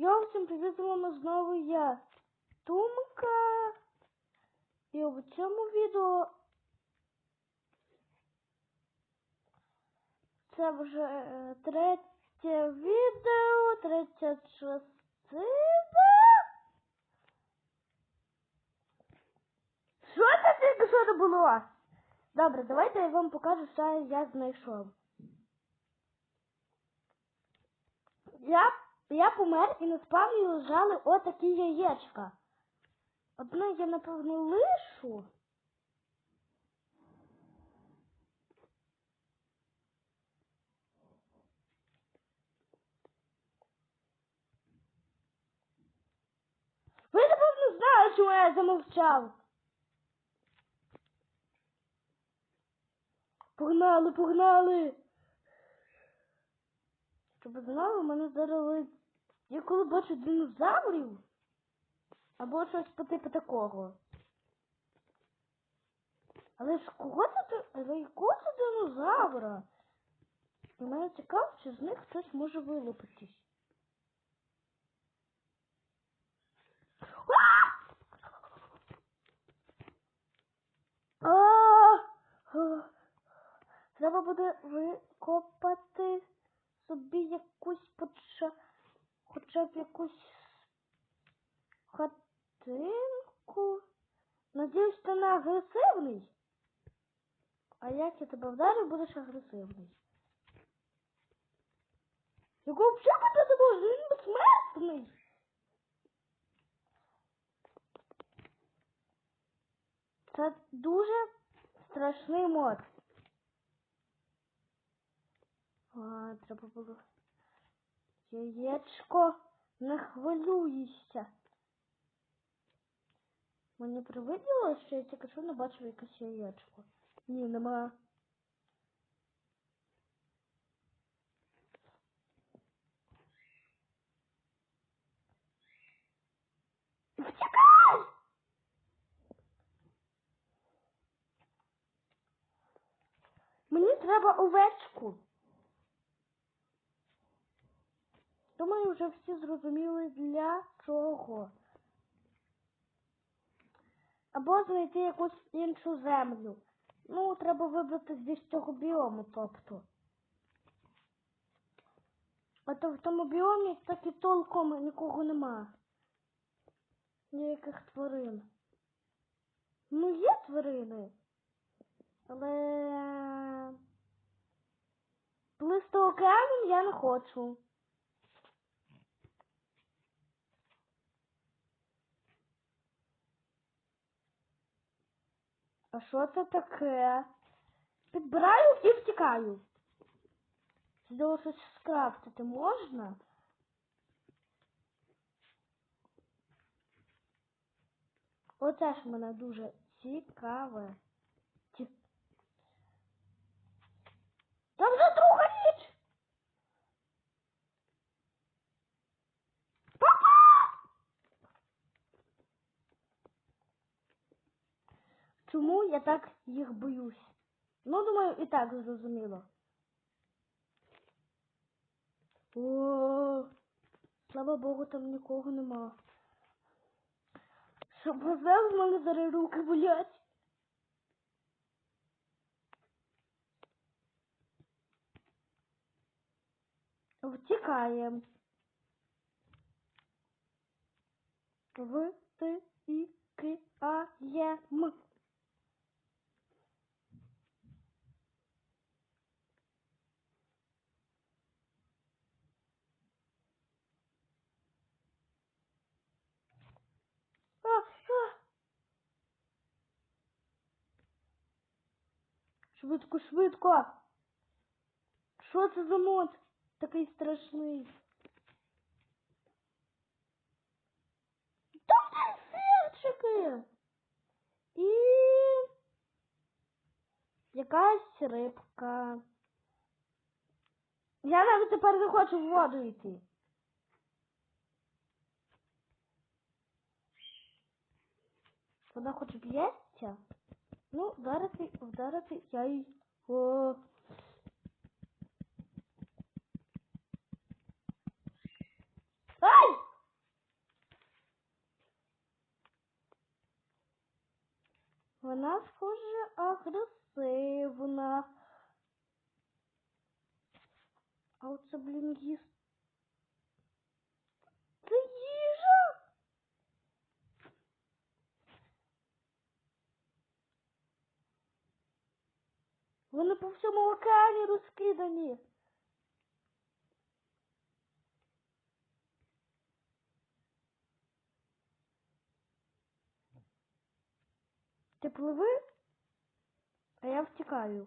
Йоу, всім привіт, з вами знову я, Тумка. І в цьому відео це вже е, третє відео, третя частина. Що це тільки що було? Добре, давайте я вам покажу, що я знайшов. Я, я помер і на спавні лежали отакі яєчка. Одне я, напевно, лишу. Ви, напевно, знали, чому я замовчав. Погнали, погнали. Щоб знали, мене зараз я коли бачу динозаврів або щось по типу такого. Але ж кого це але якого це динозавра? І мене цікаво, чи з них хтось може вилупитись. Треба буде викопати собі якусь поча... хоча б якусь хатинку. Надіюсь, ти не агресивний. А як я тебе вдарю, будеш агресивний. Його взагалі не може, він безсмертний. Це дуже страшний мод. А, треба було. Яєчко, не хвилюйся. Мені привиділо, що я тільки що не бачив якесь яєчко. Ні, нема. Мені треба овечку. Думаю, вже всі зрозуміли для чого. Або знайти якусь іншу землю. Ну, треба вибрати з цього біому, тобто. А то в тому біомі так і толком нікого нема. Ніяких тварин. Ну, є тварини. Але плисти океаном я не хочу. А що це таке? Підбираю і втікаю. Сюди щось скрафтити можна? Оце ж мене дуже цікаве. Чому я так їх боюсь? Ну, думаю, і так зрозуміло. О, слава Богу, там нікого нема. Щоб глаза в мене зараз руки болять. Втікаємо. В Т І К А Є М. А, а. Швидко, швидко. Що це за мод такий страшний? Там сирчики. І якась рибка. Я навіть тепер не хочу в воду йти. Вона хоч б'ється? Ну, вдарити, вдарити я його. Ай! Вона схоже агресивна. А оце, блін, їсти. Вони по всьому океані розкидані. Ти пливи, а я втікаю.